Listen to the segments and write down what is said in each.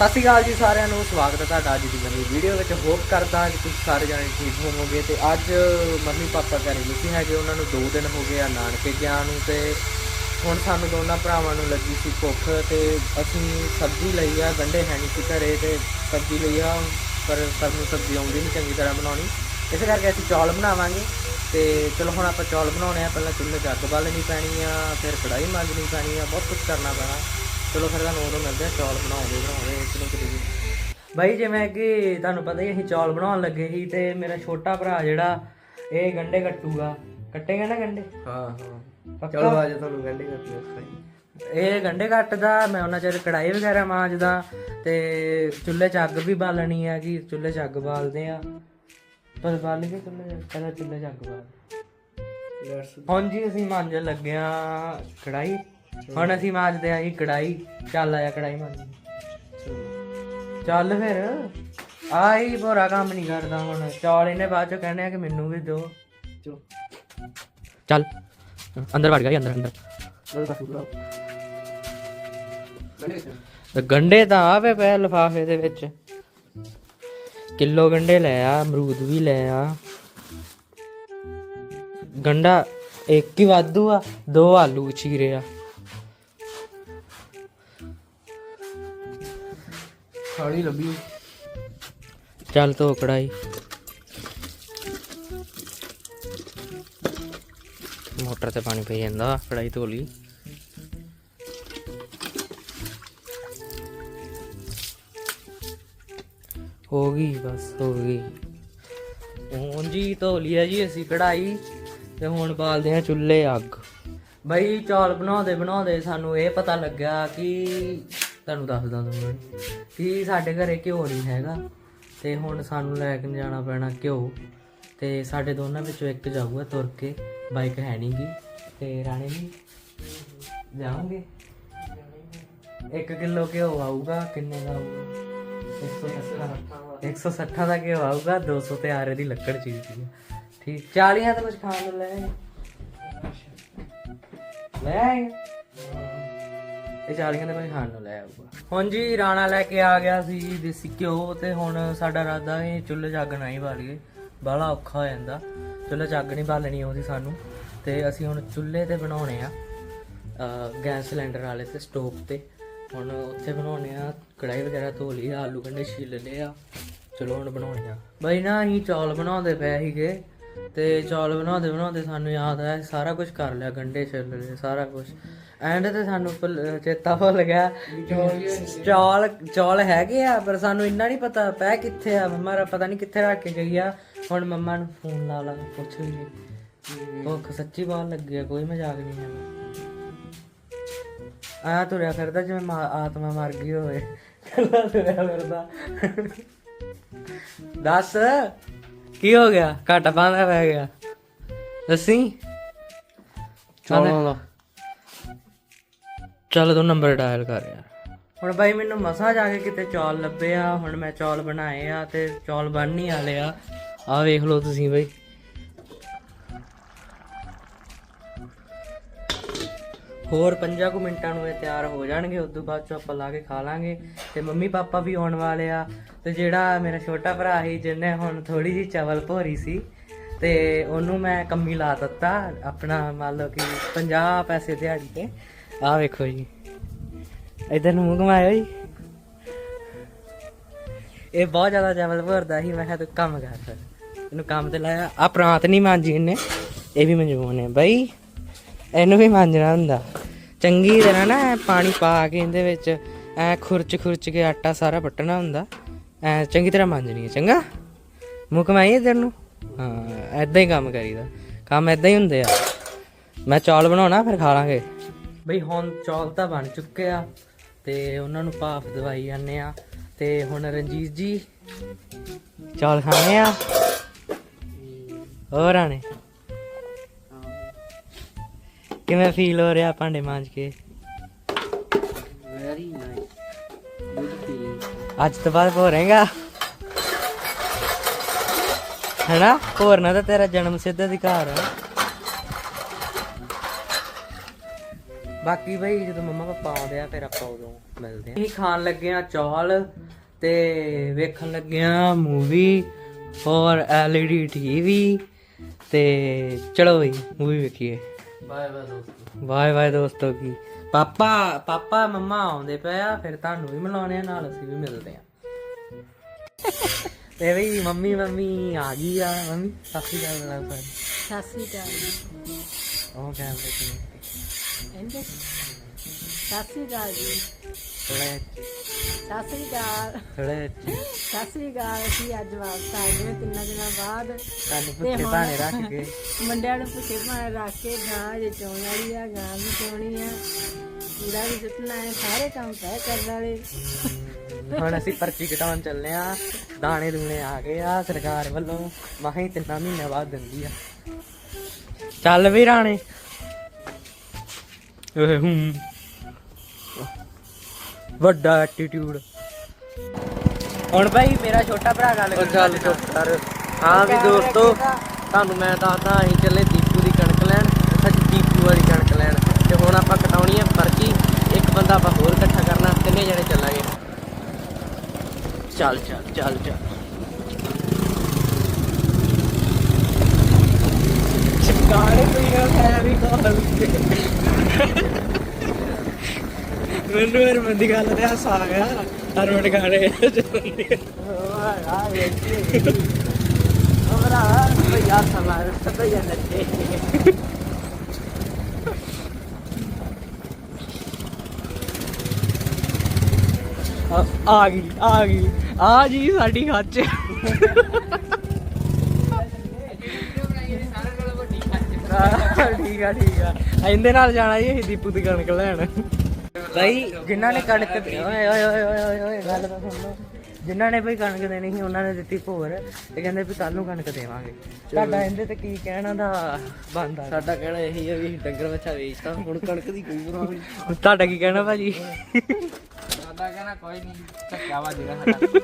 ਸਤਿ ਸ਼੍ਰੀ ਅਕਾਲ ਜੀ ਸਾਰਿਆਂ ਨੂੰ, ਸਵਾਗਤ ਹੈ ਤੁਹਾਡਾ ਅੱਜ ਦੀ ਨਵੀਂ ਵੀਡੀਓ ਵਿੱਚ। ਹੋਪ ਕਰਦਾ ਕਿ ਤੁਸੀਂ ਸਾਰੇ ਜਣੇ ਠੀਕ ਹੋਵੋਗੇ ਤੇ ਅੱਜ ਮੰਮੀ ਪਾਪਾ ਘਰੇ ਨਹੀਂ ਹੈਗੇ, ਉਹਨਾਂ ਨੂੰ 2 ਦਿਨ ਹੋ ਗਏ ਆ ਨਾਨਕੇ ਗਿਆ ਨੂੰ ਤੇ ਹੁਣ ਸਾਨੂੰ ਦੋਨਾਂ ਭਰਾਵਾਂ ਨੂੰ ਲੱਗੀ ਸੀ ਭੁੱਖ ਤੇ ਅਸੀਂ ਸਬਜ਼ੀ ਲਈ ਆ, ਗੰਢੇ ਹੈ ਨਹੀਂ ਸੀ ਘਰੇ ਤੇ ਸਬਜ਼ੀ ਲਈ ਆ, ਪਰ ਸਾਨੂੰ ਸਬਜ਼ੀ ਆਉਂਦੀ ਨਹੀਂ ਚੰਗੀ ਤਰ੍ਹਾਂ ਬਣਾਉਣੀ। ਇਸ ਕਰਕੇ ਅਸੀਂ ਚੌਲ ਬਣਾਵਾਂਗੇ ਤੇ ਚਲੋ ਹੁਣ ਆਪਾਂ ਚੌਲ ਬਣਾਉਣੇ ਆ, ਪਹਿਲਾਂ ਚੁੱਲ੍ਹੇ 'ਚ ਅੱਗ ਬਾਲਣੀ ਪੈਣੀ ਆ, ਫਿਰ ਕੜਾਈ ਮਾਂਜਣੀ ਪੈਣੀ ਆ, ਬਹੁਤ ਕੁਝ ਕਰਨਾ ਪੈਣਾ। ਚਲੋ ਫਿਰ ਤੁਹਾਨੂੰ ਉਦੋਂ ਮਿਲਦੇ ਆ ਚੌਲ ਬਣਾਉਂਦੇ ਬਣਾਉਂਦੇ ਨੂੰ ਕਿਤੇ ਬਾਈ ਜਿਵੇਂ ਕਿ ਤੁਹਾਨੂੰ ਪਤਾ ਹੀ ਅਸੀਂ ਚੌਲ ਬਣਾਉਣ ਲੱਗੇ ਸੀ ਤੇ ਮੇਰਾ ਛੋਟਾ ਭਰਾ ਜਿਹੜਾ ਇਹ ਗੰਡੇ ਕੱਟੂਗਾ। ਕੱਟੇਗਾ ਨਾ ਗੰਡੇ? ਹਾਂ ਹਾਂ? ਚਲੋ ਅੱਜ ਤੁਹਾਨੂੰ ਕੱਟਣੇ ਸਿਖਾਈ ਇਹ ਗੰਡੇ ਕੱਟਦਾ ਮੈਂ ਉਹਨਾਂ ਚਿਰ ਕੜਾਈ ਵਗੈਰਾ ਮਾਂਜਦਾ ਤੇ ਚੁੱਲ੍ਹੇ 'ਚ ਅੱਗ ਵੀ ਬਾਲਣੀ ਆ ਕਿ ਚੁੱਲ੍ਹੇ 'ਚ ਅੱਗ ਬਾਲਦੇ ਆ। ਪਰ ਬਾਲ ਕੇ ਚੁੱਲ੍ਹੇ 'ਚ ਪਹਿਲਾਂ ਚੁੱਲ੍ਹੇ 'ਚ ਅੱਗ ਬਾਲ। ਲੈਟਸ ਹੁਣ ਜੀ ਅਸੀਂ ਮਾਂਜਣ ਲੱਗੇ ਆ ਕੜਾਈ ਹੁਣ ਅਸੀਂ ਮਾਂਜਦੇ ਆ ਜੀ ਕੜਾਈ ਚੱਲ ਆਇਆ ਕੜਾਈ ਮਾਂਜ ਚੱਲ ਫਿਰ। ਆਹੀ ਬੋਰਾ ਕੰਮ ਨਹੀਂ ਕਰਦਾ ਹੁਣ। ਚੌਲ ਇਹਨੇ ਬਾਅਦ ਚੋਂ ਕਹਿੰਦੇ ਆ ਕਿ ਮੈਨੂੰ ਵੀ ਦਿਓ। ਚੱਲ। ਅੰਦਰ ਵੜ ਗਿਆ ਜੀ, ਅੰਦਰ ਅੰਦਰ। ਗੰਡੇ ਤਾਂ ਆਵੇ ਪਏ ਲਫਾਫੇ ਦੇ ਵਿੱਚ। ਕਿਲੋ ਗੰਡੇ ਲੈ ਆ ਅਮਰੂਦ ਵੀ ਲੈ ਆ। ਗੰਡਾ ਇੱਕ ਹੀ ਵਾਧੂ ਆ ਦੋ ਆਲੂ ਚੀਰੇ ਆ। ਖਾਣੀ ਲੱਭੀ ਚੱਲ ਧੋ ਕੜਾਈ ਮੋਟਰ ਤੇ ਪਾਣੀ ਪਈ ਜਾਂਦਾ ਕੜਾਈ ਧੋ ਲਈ। ਹੋ ਗਈ, ਬਸ ਹੋ ਗਈ। ਹੁਣ ਜੀ ਧੋ ਲਿਆ ਜੀ ਅਸੀਂ ਕੜਾਈ ਤੇ ਹੁਣ ਬਾਲਦੇ ਆ ਚੁੱਲ੍ਹੇ ਅੱਗ। ਬਈ ਚੌਲ ਬਣਾਉਂਦੇ ਬਣਾਉਂਦੇ ਸਾਨੂੰ ਇਹ ਪਤਾ ਲੱਗਿਆ ਕਿ ਤੁਹਾਨੂੰ ਦੱਸਦਾ ਤੁਹਾਨੂੰ ਕਿ ਸਾਡੇ ਘਰੇ ਘਿਓ ਨਹੀਂ ਹੈਗਾ ਤੇ ਹੁਣ ਸਾਨੂੰ ਲੈ ਕੇ ਜਾਣਾ ਪੈਣਾ ਘਿਓ ਤੇ ਸਾਡੇ ਦੋਨਾਂ ਵਿੱਚੋਂ ਇੱਕ ਜਾਊਗਾ ਤੁਰ ਕੇ ਬਾਈਕ ਹੈ ਨਹੀਂਗੀ ਤੇ ਰਾਣੇ ਜੀ ਜਾਵਾਂਗੇ 1 ਕਿਲੋ ਘਿਓ ਆਊਗਾ, ਕਿੰਨੇ ਦਾ ਆਊਗਾ? 160 160 ਦਾ। ਘਿਓ ਆਊਗਾ 200 ਤੇ ਆਰੇ ਦੀ ਲੱਕੜ ਚੀਜ਼ ਹੈ ਠੀਕ 40 ਤਾਂ ਕੁਝ ਖਾਣ ਨੂੰ ਲੈ ਲੈ ਆਏ? ਇਹ 40 ਦਾ ਕੋਈ ਖਾਣ ਨੂੰ ਲੈ ਆਊਗਾ। ਹੁਣ ਜੀ ਰਾਣਾ ਲੈ ਕੇ ਆ ਗਿਆ ਸੀ ਦੇਸੀ ਘਿਓ ਤੇ ਹੁਣ ਸਾਡਾ ਰਾਦਾ ਹੈ ਚੁੱਲ੍ਹੇ 'ਚ ਅੱਗ ਨਾ ਹੀ ਬਾਲੀਏ, ਬਾਹਲਾ ਔਖਾ ਹੋ ਜਾਂਦਾ। ਚੁੱਲ੍ਹੇ 'ਚ ਅੱਗ ਨਹੀਂ ਬਾਲਣੀ ਆਉਂਦੀ ਸਾਨੂੰ। ਤੇ ਅਸੀਂ ਹੁਣ ਚੁੱਲ੍ਹੇ ਤੇ ਬਣਾਉਣੇ ਆ ਗੈਸ ਸਿਲੰਡਰ ਵਾਲੇ ਤੇ ਸਟੋਵ ਤੇ। ਹੁਣ ਉੱਥੇ ਬਣਾਉਣੇ ਆ ਕੜਾਈ ਵਗੈਰਾ ਧੋ ਲਈ ਆਲੂ ਗੰਢੇ ਛਿੱਲ ਲਏ ਆ। ਚਲੋ ਹੁਣ ਬਣਾਉਣੇ ਆ। ਬਾਈ ਨਾ ਅਸੀਂ ਚੌਲ ਬਣਾਉਂਦੇ ਪਏ ਸੀਗੇ। ਤੇ ਚੌਲ ਬਣਾਉਂਦੇ ਬਣਾਉਂਦੇ ਸਾਨੂੰ ਯਾਦ ਆਇਆ, ਸਾਰਾ ਕੁਝ ਕਰ ਲਿਆ ਗੰਢੇ ਛਿੱਲ ਲਏ, ਸਾਰਾ ਕੁਝ ਐਂਡ ਤੇ ਸਾਨੂੰ ਭੁੱਲ- ਚੇਤਾ ਭੁੱਲ ਗਿਆ, ਚੌਲ ਚੌਲ ਹੈਗੇ ਆ, ਪਰ ਸਾਨੂੰ ਇੰਨਾ ਨਹੀਂ ਪਤਾ ਪੈ ਕਿੱਥੇ ਆ, ਮੰਮਾ ਰਾ ਪਤਾ ਨਹੀਂ ਕਿੱਥੇ ਰੱਖ ਕੇ ਗਈ ਆ। ਹੁਣ ਮੰਮਾ ਨੂੰ ਫੋਨ ਲਾ ਲਾ, ਪੁੱਛ ਲਈਏ ਭੁੱਖ ਸੱਚੀ ਬਾਹਰ ਲੱਗੀ ਆ, ਕੋਈ ਮਜ਼ਾਕ ਨਹੀਂ ਹੈ ਆ ਤੁਰਿਆ ਫਿਰਦਾ ਜਿਵੇਂ ਮਾ- ਆਤਮਾ ਮਰ ਗਈ ਹੋਵੇ। ਕੱਲਾ ਤੁਰਿਆ ਫਿਰਦਾ। ਦੱਸ। ਕੀ ਹੋ ਗਿਆ? ਘੱਟ ਪਾਉਂਦਾ ਪੈ ਗਿਆ। ਦੱਸੀ? ਚੌਲਾਂ ਚੱਲ ਤੂੰ ਨੰਬਰ ਡਾਇਲ ਕਰ ਯਾਰ। ਹੁਣ ਬਾਈ ਮੈਨੂੰ ਮਸਾ ਜਾ ਕੇ ਕਿਤੇ ਚੌਲ ਲੱਭੇ ਆ ਹੁਣ ਮੈਂ ਚੌਲ ਬਣਾਏ ਆ ਤੇ ਚੌਲ ਬਣ ਨਹੀਂ ਆਲੇ ਆ। ਆ ਵੇਖ ਲਓ ਤੁਸੀਂ ਬਾਈ। ਹੋਰ 5 ਕੁ ਮਿੰਟਾਂ ਨੂੰ ਇਹ ਤਿਆਰ ਹੋ ਜਾਣਗੇ ਉਸ ਤੋਂ ਬਾਅਦ ਚ ਆਪਾਂ ਲਾ ਕੇ ਖਾ ਲਾਂਗੇ। ਤੇ ਮੰਮੀ ਪਾਪਾ ਵੀ ਆਉਣ ਵਾਲੇ ਆ, ਤੇ ਜਿਹੜਾ ਮੇਰਾ ਛੋਟਾ ਭਰਾ ਸੀ, ਜਿਹਨੇ ਹੁਣ ਥੋੜੀ ਜੀ ਚਵਲ ਭੋਰੀ ਸੀ, ਤੇ ਉਹਨੂੰ ਮੈਂ ਕੰਮੀ ਲਾ ਦਿੱਤਾ, ਆਪਣਾ ਮੰਨ ਲਓ ਕਿ 50 ਪੈਸੇ ਦਿਹਾੜੀ ਤੇ। ਆਹ ਵੇਖੋ ਜੀ, ਇਧਰ ਨੂੰ ਮੂੰਹ ਘੁਮਾਇਓ ਜੀ। ਇਹ ਬਹੁਤ ਜ਼ਿਆਦਾ ਚਾਵਲ ਭਰਦਾ ਸੀ, ਮੈਂ ਕਿਹਾ ਤੂੰ ਕੰਮ ਕਰ ਫਿਰ। ਇਹਨੂੰ ਕੰਮ ਤੇ ਲਾਇਆ ਆ ਪ੍ਰਾਂਤ ਨਹੀਂ ਮਾਂਜੀ ਇਹਨੇ, ਇਹ ਵੀ ਮਨਜੂਨ ਹੈ ਬਈ, ਇਹਨੂੰ ਵੀ ਮਾਂਜਣਾ ਹੁੰਦਾ। ਚੰਗੀ ਤਰ੍ਹਾਂ ਨਾ ਪਾਣੀ ਪਾ ਕੇ ਇਹਦੇ ਵਿੱਚ, ਐ ਖੁਰਚ ਖੁਰਚ ਕੇ ਆਟਾ ਸਾਰਾ ਪੱਟਣਾ ਹੁੰਦਾ। ਐ ਚੰਗੀ ਤਰ੍ਹਾਂ ਮਾਂਜਣੀ ਹੈ, ਚੰਗਾ? ਮੂੰਹ ਘੁਮਾਈ ਇਧਰ ਨੂੰ? ਹਾਂ ਐਦਾਂ ਹੀ ਕੰਮ ਕਰੀਦਾ। ਕੰਮ ਐਦਾਂ ਹੀ ਹੁੰਦੇ ਆ। ਮੈਂ ਚੌਲ ਬਣਾਉਣਾ, ਫਿਰ ਖਾ ਲਾਂਗੇ। ਬਈ ਹੁਣ ਚੌਲ ਤਾਂ ਬਣ ਚੁੱਕੇ ਆ, ਤੇ ਉਹਨਾਂ ਨੂੰ ਭਾਫ ਦਵਾਈ ਜਾਂਦੇ ਆ। ਤੇ ਹੁਣ ਰਣਜੀਤ ਜੀ, ਚੌਲ ਖਾਣੇ ਆ। ਹੋਰ ਆਣੇ ਕਿਵੇਂ ਫੀਲ ਹੋ ਰਿਹਾ ਭਾਂਡੇ ਮਾਂਜ ਕੇ? ਵੈਰੀ ਨਾਈਸ ਗੁੱਡ ਫੀਲਿੰਗ ਅੱਜ ਤੋਂ ਬਾਅਦ ਭੋਰੇਗਾ ਹੈਨਾ? ਭੋਰਨਾ ਤਾਂ ਤੇਰਾ ਜਨਮ ਸਿੱਧ ਅਧਿਕਾਰ ਹੈ ਬਾਕੀ ਬਈ ਜਦੋਂ ਮੰਮਾ ਪਾਪਾ ਆਉਂਦੇ ਆ ਫਿਰ ਆਪਾਂ ਉਦੋਂ ਮਿਲਦੇ ਆ। ਅਸੀਂ ਖਾਣ ਲੱਗੇ ਆ ਚੌਲ ਤੇ ਵੇਖਣ ਲੱਗੇ ਆ ਮੂਵੀ ਔਰ ਐਲਈਡੀ ਟੀਵੀ ਤੇ ਚਲੋ ਬਈ ਮੂਵੀ ਵੇਖੀਏ। ਬਾਏ ਬਾਏ ਦੋਸਤੋ। ਬਾਏ ਬਾਏ ਦੋਸਤੋ ਕੀ। ਪਾਪਾ ਪਾਪਾ ਮੰਮਾ ਆਉਂਦੇ ਪਏ ਆ ਫਿਰ ਤੁਹਾਨੂੰ ਵੀ ਮਿਲਾਉਣੇ ਆ ਨਾਲ ਅਸੀਂ ਵੀ ਮਿਲਦੇ ਆ। ਤੇ ਬਈ ਮੰਮੀ ਮੰਮੀ ਆ ਗਈ ਆ। ਮੰਮੀ ਸਤਿ ਸ਼੍ਰੀ ਅਕਾਲ। ਸਤਿ ਸ੍ਰੀ ਅਕਾਲ। ਉਹ ਕੈਮਰੇ ਤੇ ਕਹਿੰਦੇ ਸਤਿ ਸ੍ਰੀ ਅਕਾਲ ਜੀ। ਥੋੜਾ ਸਤਿ ਸ੍ਰੀ ਅਕਾਲ। ਥੋੜਾ ਸਤਿ ਸ੍ਰੀ ਅਕਾਲ ਅਸੀਂ ਅੱਜ ਵਾਪਸ ਆ ਗਏ ਤਿੰਨਾਂ ਦਿਨਾਂ ਬਾਅਦ। ਤੁਹਾਨੂੰ ਭੁੱਖੇ ਭਾਣੇ ਰੱਖ ਕੇ। ਮੁੰਡਿਆਂ ਨੂੰ ਭੁੱਖੇ ਭਾਣੇ ਰੱਖ ਕੇ ਗਾਂ ਜੇ ਚੋਣ ਵਾਲੀ ਆ ਗਾਂ ਵੀ ਚੋਣੀ ਆ। ਪੂਰਾ ਵੀ ਸੁੱਟਣਾ ਹੈ ਸਾਰੇ ਕੰਮ ਤੈਅ ਕਰਨ ਵਾਲੇ। ਹੁਣ ਅਸੀਂ ਪਰਚੀ ਕਟਾਉਣ ਚੱਲੇ ਆ ਦਾਣੇ ਦੂਣੇ ਆ ਗਏ ਆ ਸਰਕਾਰ ਵੱਲੋਂ। ਮਾਹੀ ਤਿੰਨਾਂ ਮਹੀਨਿਆਂ ਬਾਅਦ ਦਿੰਦੀ ਆ। ਚੱਲ ਵੀ ਰਾਣੇ। ਓਏ ਹੂੰ। ਵੱਡਾ ਐਟੀਟਿਊਡ ਹੁਣ ਭਾਈ ਮੇਰਾ ਛੋਟਾ ਭਰਾ ਗੱਲ ਉਹ ਚੱਲ ਚੁੱਪ ਕਰ। ਹਾਂ ਵੀ ਦੋਸਤੋ ਤੁਹਾਨੂੰ ਮੈਂ ਦੱਸਦਾ ਅਸੀਂ ਚੱਲੇ ਦੀਪੂ ਦੀ ਕਣਕ ਲੈਣ ਸੱਚ ਦੀਪੂ ਵਾਲੀ ਕਣਕ ਲੈਣ। ਤੇ ਹੁਣ ਆਪਾਂ ਕਟਾਉਣੀ ਹੈ ਪਰਚੀ ਇੱਕ ਬੰਦਾ ਆਪਾਂ ਹੋਰ ਇਕੱਠਾ ਕਰਨਾ ਤਿੰਨੇ ਜਣੇ ਚੱਲਾਂਗੇ। ਚੱਲ ਚੱਲ ਚੱਲ ਚੱਲ। ਗਾਣੇ ਪੀਣਾ ਹੈ ਵੀ ਕੋਲ ਮੈਨੂੰ ਹਰ ਮੰਦੀ ਗੱਲ ਤੇ ਹੱਸ ਆ ਗਿਆ ਹਰ ਮਿੰਟ ਗਾਣੇ ਚੱਲਦੇ ਆ ਆ ਇਹ ਹਮਰਾ ਭਈਆ ਸਮਾਰ ਭਈਆ ਨੱਚੇ ਆ ਗਈ ਆ ਗਈ, ਆ ਜੀ ਸਾਡੀ ਖਾਚ ਠੀਕ ਆ ਠੀਕ ਆ। ਇਹਦੇ ਨਾਲ ਜਾਣਾ ਜੀ ਅਸੀਂ ਦੀਪੂ ਦੀ ਕਣਕ ਲੈਣ। ਭਾਈ ਜਿਨ੍ਹਾਂ ਨੇ ਕਣਕ ਓਏ ਓਏ ਓਏ ਓਏ ਓਏ ਓਏ ਗੱਲ ਤਾਂ ਸੁਣ ਲਓ। ਜਿਨ੍ਹਾਂ ਨੇ ਭਾਈ ਕਣਕ ਦੇਣੀ ਸੀ ਉਹਨਾਂ ਨੇ ਦਿੱਤੀ ਭੋਰ। ਤੇ ਕਹਿੰਦੇ ਵੀ ਕੱਲ ਨੂੰ ਕਣਕ ਦੇਵਾਂਗੇ। ਤੁਹਾਡਾ ਇਹਦੇ ਤੇ ਕੀ ਕਹਿਣਾ ਦਾ ਬੰਦਾ ਸਾਡਾ ਕਹਿਣਾ ਇਹੀ ਹੈ ਵੀ ਡੰਗਰ ਬੱਚਾ ਵੇਚਤਾ ਹੁਣ ਕਣਕ ਦੀ ਕੋਈ ਪਰਵਾਹ ਨਹੀਂ। ਤੁਹਾਡਾ ਕੀ ਕਹਿਣਾ ਭਾਜੀ? ਸਾਡਾ ਕਹਿਣਾ ਕੋਈ ਨਹੀਂ ਧੱਕਾ ਵਾਜੇਗਾ ਸਾਡਾ।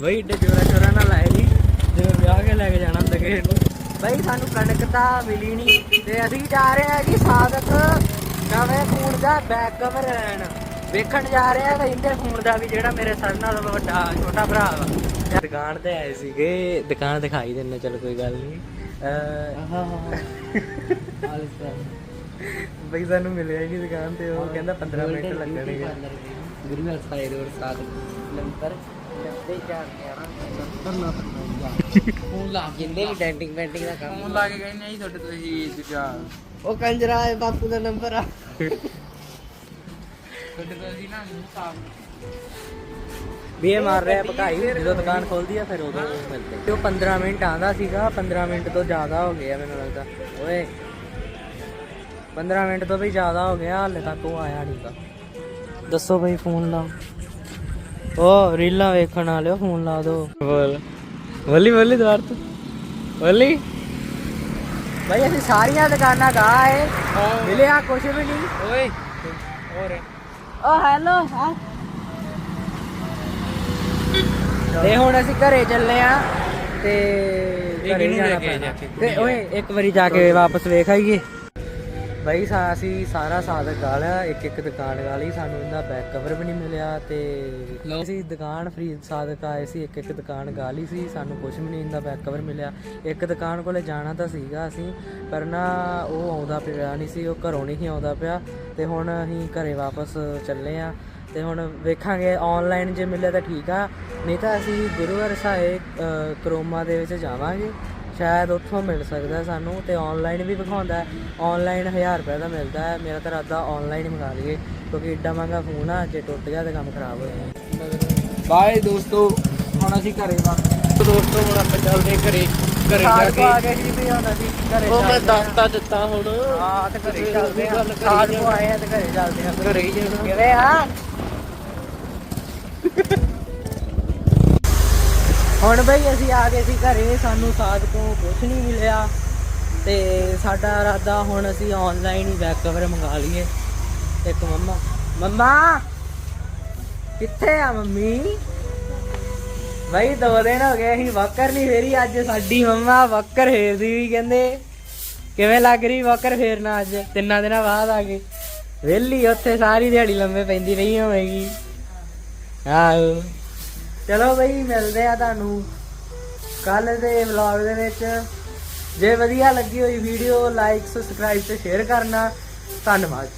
ਬਈ ਏਡੇ ਜੋਰਾ ਚੋਰਾ ਨਾਲ ਲਾਏ ਜੀ ਜਿਵੇਂ ਵਿਆਹ ਕੇ ਲੈ ਕੇ ਜਾਣਾ ਹੁੰਦਾ ਕਿਸੇ ਨੂੰ ਬਈ ਸਾਨੂੰ ਕਣਕ ਤਾਂ ਮਿਲੀ ਨਹੀਂ ਤੇ ਅਸੀਂ ਜਾ ਰਹੇ ਹਾਂ ਜੀ ਸਾਦਕ ਨਵੇਂ ਫੋਨ ਦਾ ਬੈਕ ਕਵਰ ਵੇਖਣ ਜਾ ਰਹੇ ਹਾਂ ਇਹਦੇ ਫੋਨ ਦਾ ਵੀ ਜਿਹੜਾ ਮੇਰੇ ਸਰ ਨਾਲ ਵੱਡਾ, ਛੋਟਾ ਭਰਾ ਵਾ। ਦੁਕਾਨ ਤੇ ਆਏ ਸੀਗੇ। ਦੁਕਾਨ ਦਿਖਾਈ ਦਿੰਨੇ ਚਲ ਕੋਈ ਗੱਲ ਨਹੀਂ ਬਈ ਸਾਨੂੰ ਮਿਲਿਆ ਜੀ ਦੁਕਾਨ ਤੇ, ਉਹ ਕਹਿੰਦਾ 15 ਮਿੰਟ ਲੱਗਣਗੇ। ਗੁਰੂ ਘਰ ਸਾਈਡ ਹੋਰ ਸਾਥ ਨੰਬਰ 9411 ਫੋਨ ਲਾ ਜਿੰਦੇ ਵੀ ਡੈਂਟਿੰਗ ਪੈਂਟਿੰਗ ਦਾ ਕੰਮ ਫੋਨ ਲਾ ਕੇ ਕਹਿੰਦੇ ਨਹੀਂ ਤੁਹਾਡੇ ਤੁਸੀਂ ਦੂਜਾ ਉਹ ਕੰਜਰਾ ਹੈ ਬਾਪੂ ਦਾ ਨੰਬਰ ਆ। ਤੁਹਾਡੇ ਤੋਂ ਅਸੀਂ ਨਾ ਮੂੰਹ ਸਾਫ਼ ਵੀ ਇਹ ਮਾਰ ਰਿਹਾ ਭਕਾਈ ਜਦੋਂ ਦੁਕਾਨ ਖੋਲਦੀ ਆ ਫਿਰ ਉਦੋਂ ਮਿਲਦੇ। ਤੇ ਉਹ 15 ਮਿੰਟ ਆਂਦਾ ਸੀਗਾ 15 ਮਿੰਟ ਤੋਂ ਜ਼ਿਆਦਾ ਹੋ ਗਿਆ ਮੈਨੂੰ ਲੱਗਦਾ। ਓਏ 15 ਮਿੰਟ ਤੋਂ ਵੀ ਜ਼ਿਆਦਾ ਹੋ ਗਿਆ ਹਾਲੇ ਤੱਕ ਉਹ ਆਇਆ ਨਹੀਂਗਾ ਦੱਸੋ ਬਈ ਫੋਨ ਲਾਓ ਉਹ ਰੀਲਾਂ ਵੇਖਣ ਵਾਲਿਓ ਫੋਨ ਲਾ ਦੋ ਬੋਲ। ਬੋਲੀ ਬੋਲੀ ਦੁਆਰ ਤੋਂ। ਬੋਲੀ ਬਈ ਅਸੀਂ ਸਾਰੀਆਂ ਦੁਕਾਨਾਂ ਗਾਏ ਮਿਲਿਆ ਕੁਝ ਵੀ ਨਹੀਂ। ਓਏ ਹੋਰ। ਓ ਹੈਲੋ ਤੇ ਹੁਣ ਅਸੀਂ ਘਰੇ ਚੱਲੇ ਆ ਤੇ ਘਰੇ ਕਿਹਨੂੰ ਜਾਣਾ ਪੈਣਾ ਜਾ ਕੇ? ਤੇ ਓਏ ਇੱਕ ਵਾਰੀ ਜਾ ਕੇ ਵਾਪਸ ਵੇਖ ਆਈਏ। ਬਈ ਸਾ ਅਸੀਂ ਸਾਰਾ ਸਾਦਕ ਗਾ ਲਿਆ ਇੱਕ ਇੱਕ ਦੁਕਾਨ ਗਾ ਲਈ ਸਾਨੂੰ ਇਹਦਾ ਬੈਕ ਕਵਰ ਵੀ ਨਹੀਂ ਮਿਲਿਆ ਤੇ ਅਸੀਂ ਦੁਕਾਨ ਫਰੀਦ ਸਾਦਕ ਆਏ ਸੀ ਇੱਕ ਇੱਕ ਦੁਕਾਨ ਗਾ ਲਈ ਸੀ ਸਾਨੂੰ ਕੁਝ ਵੀ ਨਹੀਂ ਇਹਦਾ ਬੈਕ ਕਵਰ ਮਿਲਿਆ। ਇੱਕ ਦੁਕਾਨ ਕੋਲੇ ਜਾਣਾ ਤਾਂ ਸੀਗਾ ਅਸੀਂ ਪਰ ਨਾ ਉਹ ਆਉਂਦਾ ਪਿਆ ਨਹੀਂ ਸੀ ਉਹ ਘਰੋਂ ਨਹੀਂ ਆਉਂਦਾ ਪਿਆ ਤੇ ਹੁਣ ਅਸੀਂ ਘਰੇ ਵਾਪਸ ਚੱਲੇ ਆ ਤੇ ਹੁਣ ਵੇਖਾਂਗੇ ਆਨਲਾਈਨ ਜੇ ਮਿਲਿਆ ਤਾਂ ਠੀਕ ਆ ਨਹੀਂ ਤਾਂ ਅਸੀਂ ਗੁਰੂ ਸਾਹਿਬ ਕਰੋਮਾ ਦੇ ਵਿੱਚ ਜਾਵਾਂਗੇ। ਸ਼ਾਇਦ ਉੱਥੋਂ ਮਿਲ ਸਕਦਾ ਸਾਨੂੰ ਤੇ ਆਨਲਾਈਨ ਵੀ ਵਿਖਾਉਂਦਾ ਹੈ। ਆਨਲਾਈਨ 1000 ਰੁਪਏ ਦਾ ਮਿਲਦਾ ਹੈ। ਮੇਰਾ ਤਾਂ ਇਰਾਦਾ ਆਨਲਾਈਨ ਮੰਗਾ ਲਈਏ ਕਿਉਂਕਿ ਏਡਾ ਮਹਿੰਗਾ ਫੋਨ ਆ ਜੇ ਟੁੱਟ ਗਿਆ ਤਾਂ ਕੰਮ ਖਰਾਬ ਹੋ ਜਾਣਾ। ਬਾਏ ਦੋਸਤੋ ਹੁਣ ਅਸੀਂ ਘਰੇ ਵਾਪਸ ਦੋਸਤੋ ਹੁਣ ਆਪਾਂ ਚੱਲਦੇ ਘਰੇ। ਘਰੇ ਜਾ ਕੇ ਆ ਗਏ ਜੀ ਵੀ ਹੁਣ ਅਸੀਂ ਘਰੇ ਉਹ ਮੈਂ। ਦੱਸਤਾ ਦਿੱਤਾ ਹੁਣ। ਹਾਂ ਤੇ ਘਰੇ ਚੱਲਦੇ ਆ ਜਾਣਾ। ਕੋ ਆਏ ਆ ਤੇ ਘਰੇ ਚੱਲਦੇ ਆ ਘਰੇ ਹੀ ਜਾਣਾ। ਕਿਵੇਂ ਆ? ਹੁਣ ਬਈ ਅਸੀਂ ਆ ਗਏ ਸੀ ਘਰੇ, ਸਾਨੂੰ ਸਾਦ ਤੋਂ ਕੁਝ ਨਹੀਂ ਮਿਲਿਆ ਤੇ ਸਾਡਾ ਇਰਾਦਾ ਹੁਣ ਅਸੀਂ ਆਨਲਾਈਨ ਹੀ ਬੈਕ ਕਵਰ ਮੰਗਾ ਲਈਏ। ਇੱਕ ਮੰਮਾ ਮੰਮਾ! ਕਿੱਥੇ ਆ ਮੰਮੀ? ਬਈ ਦੋ ਦਿਨ ਹੋ ਗਏ, ਅਸੀਂ ਵਕਰ ਨਹੀਂ ਫੇਰੀ, ਅੱਜ ਸਾਡੀ ਮੰਮਾ ਵਕਰ ਫੇਰਦੀ ਵੀ ਕਹਿੰਦੇ, ਕਿਵੇਂ ਲੱਗ ਰਹੀ ਵਕਰ ਫੇਰਨਾ ਅੱਜ? ਤਿੰਨਾਂ ਦਿਨਾਂ ਬਾਅਦ ਆ ਗਏ। ਵਿਹਲੀ, ਉੱਥੇ ਸਾਰੀ ਦਿਹਾੜੀ ਲੰਮੇ ਪੈਂਦੀ ਰਹੀ ਹੋਵੇਗੀ। ਆਹੋ। ਚਲੋ ਬਈ, ਮਿਲਦੇ ਆ ਤੁਹਾਨੂੰ ਕੱਲ ਦੇ ਵਲੌਗ ਦੇ ਵਿੱਚ। ਜੇ ਵਧੀਆ ਲੱਗੀ ਹੋਈ ਵੀਡੀਓ ਲਾਈਕ ਸਬਸਕ੍ਰਾਈਬ ਤੇ ਸ਼ੇਅਰ ਕਰਨਾ। ਧੰਨਵਾਦ।